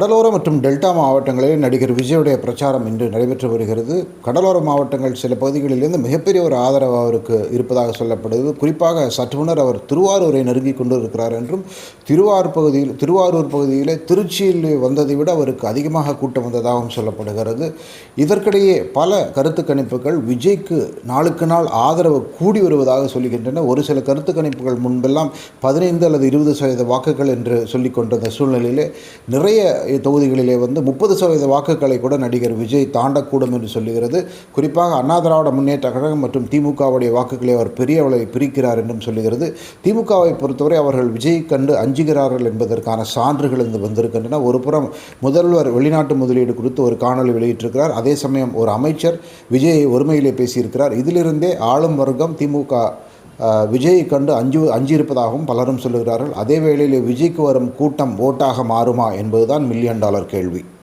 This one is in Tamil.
கடலோர மற்றும் டெல்டா மாவட்டங்களில் நடிகர் விஜயுடைய பிரச்சாரம் இன்று நடைபெற்று வருகிறது. கடலோர மாவட்டங்கள் சில பகுதிகளிலிருந்து மிகப்பெரிய ஒரு ஆதரவு அவருக்கு இருப்பதாக சொல்லப்படுது. குறிப்பாக சற்று முன்னர் அவர் திருவாரூரை நெருங்கி கொண்டு இருக்கிறார் என்றும் திருவாரூர் பகுதியில் திருவாரூர் பகுதியில் திருச்சியில் வந்ததை விட அவருக்கு அதிகமாக கூட்டம் வந்ததாகவும் சொல்லப்படுகிறது. இதற்கிடையே பல கருத்து கணிப்புகள் விஜய்க்கு நாளுக்கு நாள் ஆதரவு கூடி வருவதாக சொல்லுகின்றன ஒரு சில கருத்து கணிப்புகள் முன்பெல்லாம் பதினைந்து அல்லது இருபது சதவீத வாக்குகள் என்று சொல்லிக் கொண்டிருந்த சூழ்நிலையிலே நிறைய தொகுதிகளிலே வந்து முப்பது சதவீத வாக்குகளை கூட நடிகர் விஜய் தாண்டக்கூடும் என்று சொல்லுகிறது. குறிப்பாக அண்ணா திராவிட முன்னேற்ற கழகம் மற்றும் திமுகவுடைய வாக்குகளை அவர் பெரிய அளவில் பிரிக்கிறார் என்றும் சொல்லுகிறது. திமுகவை பொறுத்தவரை அவர்கள் விஜய் கண்டு அஞ்சுகிறார்கள் என்பதற்கான சான்றுகள் இருந்து வந்திருக்கின்றன. ஒரு புறம் முதல்வர் வெளிநாட்டு முதலீடு குறித்து ஒரு காணொலி வெளியிட்டிருக்கிறார். அதே சமயம் ஒரு அமைச்சர் விஜயை ஒருமையிலே பேசியிருக்கிறார். இதிலிருந்தே ஆளும் வர்க்கம் திமுக விஜயை கண்டு அஞ்சு அஞ்சியிருப்பதாகவும் பலரும் சொல்லுகிறார்கள். அதே வேளையில் விஜய்க்கு வரும் கூட்டம் ஓட்டாக மாறுமா என்பதுதான் மில்லியன் டாலர் கேள்வி.